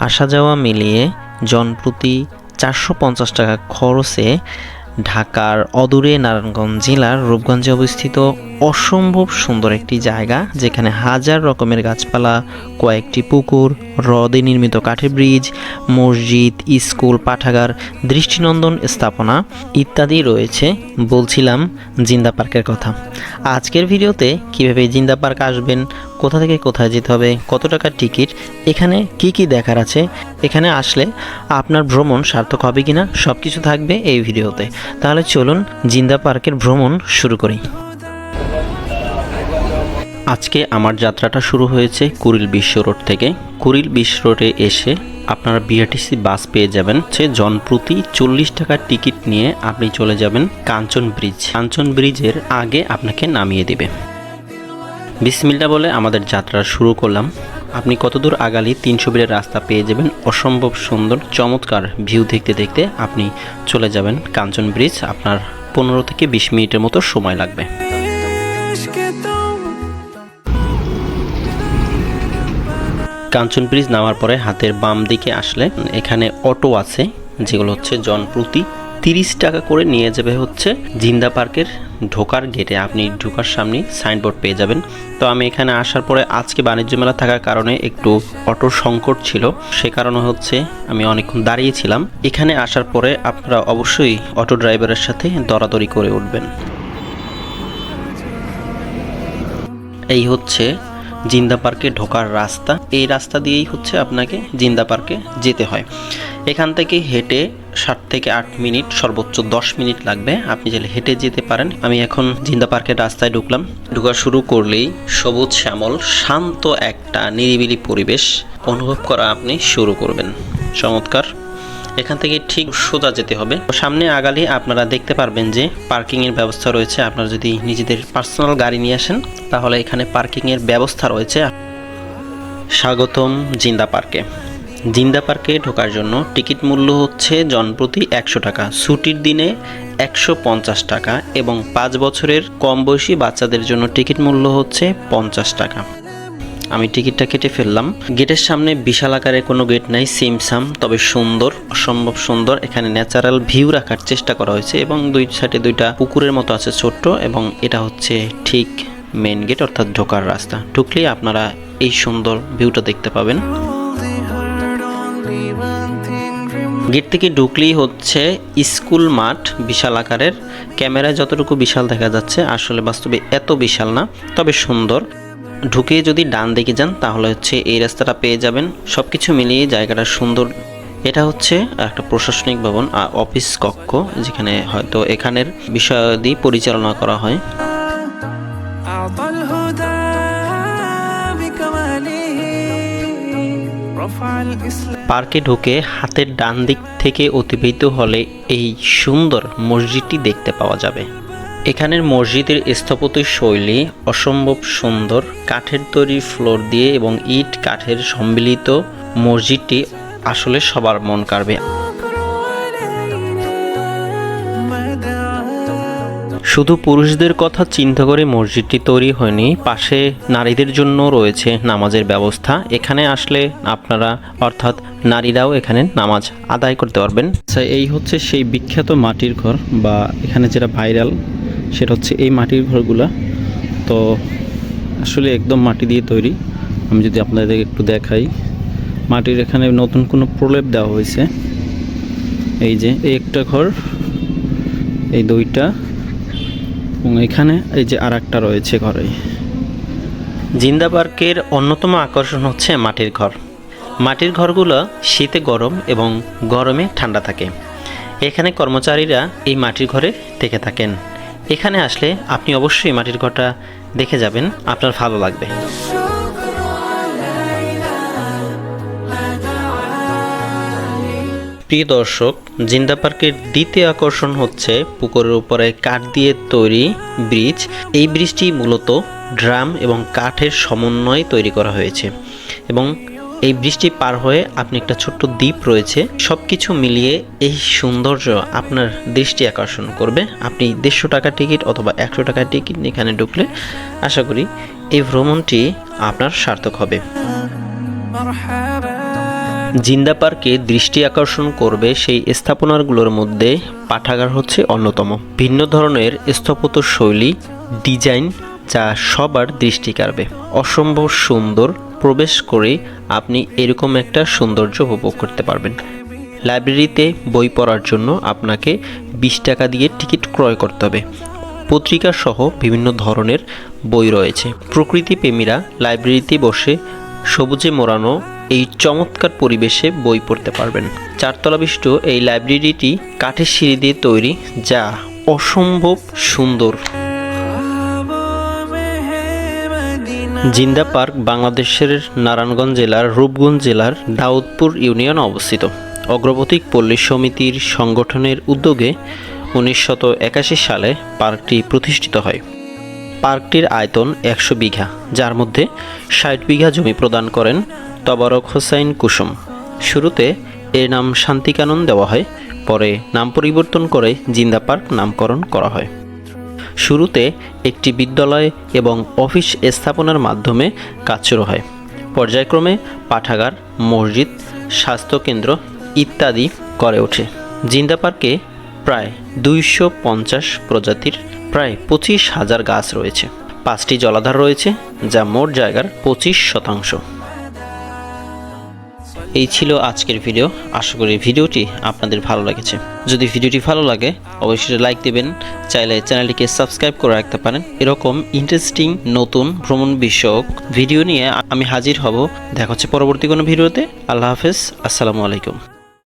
আসা যাওয়া মিলিয়ে জনপ্রতি চারশো পঞ্চাশ টাকা খরচে ঢাকার অদূরে নারায়ণগঞ্জ জেলার রূপগঞ্জে অবস্থিত অসম্ভব সুন্দর একটি জায়গা, যেখানে হাজার রকমের গাছপালা, কয়েকটি পুকুর, হ্রদে নির্মিত কাঠের ব্রিজ, মসজিদ, স্কুল, পাঠাগার, দৃষ্টিনন্দন স্থাপনা ইত্যাদি রয়েছে। বলছিলাম জিন্দা পার্কের কথা। আজকের ভিডিওতে কীভাবে জিন্দা পার্ক আসবেন কোথা থেকে কোথায় যেতে হবে, কত টাকার টিকিট, এখানে কি কি দেখার আছে, এখানে আসলে আপনার ভ্রমণ সার্থক হবে কি না সব কিছু থাকবে এই ভিডিওতে। তাহলে চলুন জিন্দা পার্কের ভ্রমণ শুরু করি। আজকে আমার যাত্রাটা শুরু হয়েছে কুড়িল বিশ্ব রোড থেকে। কুড়িল বিশ্ব রোডে এসে আপনারা বিআরটিসি বাস পেয়ে যাবেন। সে জনপ্রতি চল্লিশ টাকার টিকিট নিয়ে আপনি চলে যাবেন কাঞ্চন ব্রিজ। কাঞ্চন ব্রিজের আগে আপনাকে নামিয়ে দেবে। বিসমিল্লা বলে আমাদের যাত্রা শুরু করলাম। আপনি কতদূর আগালি তিনশো বিলের রাস্তা পেয়ে যাবেন? অসম্ভব সুন্দর, চমৎকার ভিউ দেখতে দেখতে আপনি চলে যাবেন কাঞ্চন ব্রিজ। আপনার পনেরো থেকে বিশ মিনিটের মতো সময় লাগবে। কাঞ্চন ব্রিজ নামার পরে হাতের বাম দিকে আসলে এখানে অটো আছে, যেগুলো হচ্ছে জনপ্রতি। তিরিশ টাকা করে নিয়ে যাবে হচ্ছে জিন্দা পার্কের ঢোকার গেটে আপনি ঢোকার সামনে সাইনবোর্ড পেয়ে যাবেন। তো আমি এখানে আসার পরে আজকে বাণিজ্য মেলা থাকার কারণে একটু অটোর সংকট ছিল। সে কারণে হচ্ছে আমি অনেকক্ষণ দাঁড়িয়েছিলাম এখানে আসার পরে আপনারা অবশ্যই অটো ড্রাইভারের সাথে দরাদরি করে উঠবেন। এই হচ্ছে জিন্দা পার্কে ঢোকার রাস্তা। এই রাস্তা দিয়েই হচ্ছে আপনাকে জিন্দা পার্কে যেতে হয়। এখান থেকে হেঁটে সাত থেকে আট মিনিট, সর্বোচ্চ দশ মিনিট লাগবে। আপনি চাইলে হেঁটে যেতে পারেন। আমি এখন জিন্দা পার্কের রাস্তায় ঢুকলাম। ঢুকা শুরু করলেই সবুজ শ্যামল, শান্ত একটা নিরিবিলি পরিবেশ অনুভব করা আপনি শুরু করবেন। চমৎকার। এখান থেকে ঠিক সোজা যেতে হবে। সামনে আগালে আপনারা দেখতে পারবেন যে পার্কিং এর ব্যবস্থা রয়েছে। আপনারা যদি নিজেদের পার্সোনাল গাড়ি নিয়ে আসেন, তাহলে এখানে পার্কিং এর ব্যবস্থা রয়েছে। স্বাগতম জিন্দা পার্কে। জিন্দা পার্কে ঢোকার জন্য টিকিট মূল্য হচ্ছে জনপ্রতি একশো টাকা। ছুটির দিনে একশো পঞ্চাশ টাকা এবং পাঁচ বছরের কম বয়সী বাচ্চাদের জন্য টিকিট মূল্য হচ্ছে পঞ্চাশ টাকা। আমি টিকিটটা কেটে ফেললাম। গেটের সামনে বিশাল আকারের কোনো গেট নাই সিমসাম তবে সুন্দর, অসম্ভব সুন্দর। এখানে ন্যাচারাল ভিউ রাখার চেষ্টা করা হয়েছে এবং দুই সাইডে দুইটা পুকুরের মতো আছে ছোট্ট এবং এটা হচ্ছে ঠিক মেন গেট অর্থাৎ ঢোকার রাস্তা। ঢুকলেই আপনারা এই সুন্দর ভিউটা দেখতে পাবেন। গেট থেকে ঢুকলেই হচ্ছে স্কুল মাঠ, বিশাল আকারের। ক্যামেরায় যতটুকু বিশাল দেখা যাচ্ছে, আসলে বাস্তবে এত বিশাল না, তবে সুন্দর। ঢুকে যদি ডান দিকে যান তাহলে হচ্ছে এই রাস্তাটা পেয়ে যাবেন। সব কিছু মিলিয়ে জায়গাটা সুন্দর। এটা হচ্ছে একটা প্রশাসনিক ভবন আর অফিস কক্ষ যেখানে হয়তো এখানের বিষয়াদি পরিচালনা করা হয়। পার্কে ঢুকে হাতের ডান দিক থেকে অতিবাহিত হলে এই সুন্দর মসজিদটি দেখতে পাওয়া যাবে। এখানের মসজিদের স্থাপত্য শৈলী অসম্ভব সুন্দর, কাঠের তৈরি ফ্লোর দিয়ে এবং ইট কাঠের সম্মিলিত মসজিদটি আসলে সবার মন কাড়বে। শুধু পুরুষদের কথা চিন্তা করে মসজিদটি তৈরি হয়নি, পাশে নারীদের জন্য রয়েছে নামাজের ব্যবস্থা। এখানে আসলে আপনারা, অর্থাৎ নারীরাও এখানে নামাজ আদায় করতে পারবেন। আচ্ছা এই হচ্ছে সেই বিখ্যাত মাটির ঘর বা এখানে যেটা ভাইরাল সেটা হচ্ছে এই মাটির ঘরগুলা। তো আসলে একদম মাটি দিয়ে তৈরি। আমি যদি আপনাদের একটু দেখাই, মাটির এখানে নতুন কোনো প্রলেপ দেওয়া হয়েছে। এই যে, এই একটা ঘর, এই দুইটা, এবং এখানে এই যে আর একটা রয়েছে ঘরে। জিন্দা পার্কের অন্যতম আকর্ষণ হচ্ছে মাটির ঘর। মাটির ঘরগুলো শীতে গরম এবং গরমে ঠান্ডা থাকে। এখানে কর্মচারীরা এই মাটির ঘরে থেকে থাকেন। এখানে আসলে আপনি অবশ্যই মাটির ঘরটা দেখে যাবেন, আপনার ভালো লাগবে। প্রিয় দর্শক, জিন্দা পার্কের দ্বিতীয় আকর্ষণ হচ্ছে পুকুরের উপরে কাঠ দিয়ে তৈরি ব্রিজ। এই ব্রিজটি মূলত ড্রাম এবং কাঠের সমন্বয়ে তৈরি করা হয়েছে এবং এই বৃষ্টি পার হয়ে আপনি একটা ছোট্ট দ্বীপ রয়েছে। সব কিছু মিলিয়ে এই সৌন্দর্য আপনার দৃষ্টি আকর্ষণ করবে। আপনি দেড়শো টাকা টিকিট অথবা একশো টাকা টিকিট এখানে ঢুকলে আশা করি এই ভ্রমণটি আপনার সার্থক হবে। জিন্দা পার্কে দৃষ্টি আকর্ষণ করবে সেই স্থাপনাগুলোর মধ্যে পাঠাগার হচ্ছে অন্যতম। ভিন্ন ধরনের স্থপত শৈলী ডিজাইন যা সবার দৃষ্টি কাড়বে। অসম্ভব সুন্দর প্রবেশ করে আপনি এরকম একটা সৌন্দর্য উপভোগ করতে পারবেন। লাইব্রেরিতে বই পড়ার জন্য আপনাকে বিশ টাকা দিয়ে টিকিট ক্রয় করতে হবে। পত্রিকা সহ বিভিন্ন ধরনের বই রয়েছে। প্রকৃতি প্রেমীরা লাইব্রেরিতে বসে সবুজে মোড়ানো এই চমৎকার পরিবেশে বই পড়তে পারবেন। চারতলা বিশিষ্ট এই লাইব্রেরিটি কাঠের সিঁড়ি দিয়ে তৈরি, যা অসম্ভব সুন্দর। জিন্দা পার্ক বাংলাদেশের নারায়ণগঞ্জ জেলার রূপগঞ্জ জেলার দাউদপুর ইউনিয়নে অবস্থিত। অগ্রগতিক পল্লী সমিতির সংগঠনের উদ্যোগে উনিশশত একাশি সালে পার্কটি প্রতিষ্ঠিত হয়। পার্কটির আয়তন একশো বিঘা, যার মধ্যে ষাট বিঘা জমি প্রদান করেন তবারক হোসাইন কুসুম। শুরুতে এর নাম শান্তিকানন দেওয়া হয়, পরে নাম পরিবর্তন করে জিন্দা পার্ক নামকরণ করা হয়। শুরুতে একটি বিদ্যালয় এবং অফিস স্থাপনার মাধ্যমে কাজ শুরু হয়। পর্যায়ক্রমে পাঠাগার, মসজিদ, স্বাস্থ্যকেন্দ্র ইত্যাদি গড়ে ওঠে। জিন্দা পার্কে প্রায় দুইশো পঞ্চাশ প্রজাতির প্রায় পঁচিশ হাজার গাছ রয়েছে। পাঁচটি জলাধার রয়েছে, যা মোট জায়গার পঁচিশ শতাংশ। এই ছিল আজকের ভিডিও আশা করি ভিডিওটি আপনাদের ভালো লেগেছে। যদি ভিডিওটি ভালো লাগে, অবশ্যই লাইক দেবেন। চাইলে চ্যানেলটিকে সাবস্ক্রাইব করে রাখতে পারেন। এরকম ইন্টারেস্টিং নতুন ভ্রমণ বিষয়ক ভিডিও নিয়ে আমি হাজির হব। দেখা হচ্ছে পরবর্তী কোনো ভিডিওতে আল্লাহ হাফেজ। আসসালামু আলাইকুম।